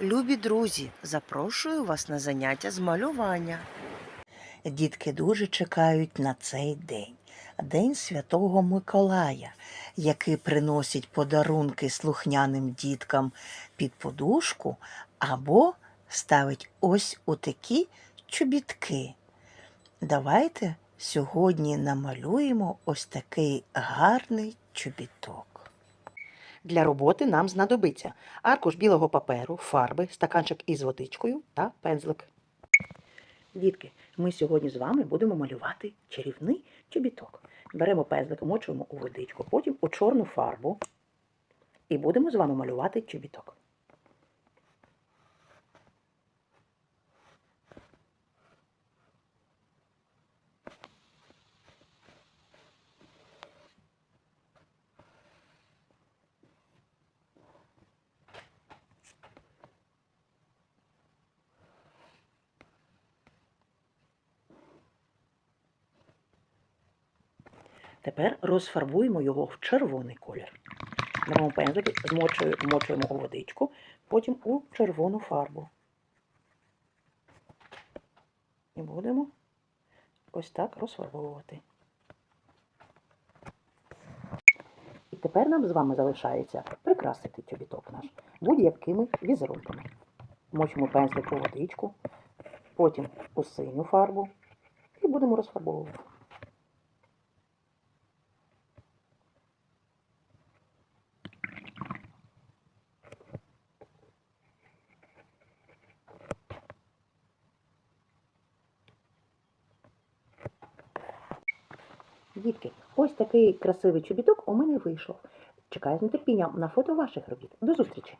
Любі друзі, запрошую вас на заняття з малювання. Дітки дуже чекають на цей день. День Святого Миколая, який приносить подарунки слухняним діткам під подушку або ставить ось у такі чобітки. Давайте сьогодні намалюємо ось такий гарний чобіток. Для роботи нам знадобиться аркуш білого паперу, фарби, стаканчик із водичкою та пензлик. Дітки, ми сьогодні з вами будемо малювати чарівний чобіток. Беремо пензлик, мочуємо у водичку, потім у чорну фарбу і будемо з вами малювати чобіток. Тепер розфарбуємо його в червоний колір. Беремо пензлик, змочуємо, у водичку, потім у червону фарбу. І будемо ось так розфарбовувати. І тепер нам з вами залишається прикрасити чобіток наш будь-якими візерунками. Мочимо пензлик у водичку, потім у синю фарбу і будемо розфарбовувати. Дітки, ось такий красивий чобіток у мене вийшов. Чекаю з нетерпінням на фото ваших робіт. До зустрічі!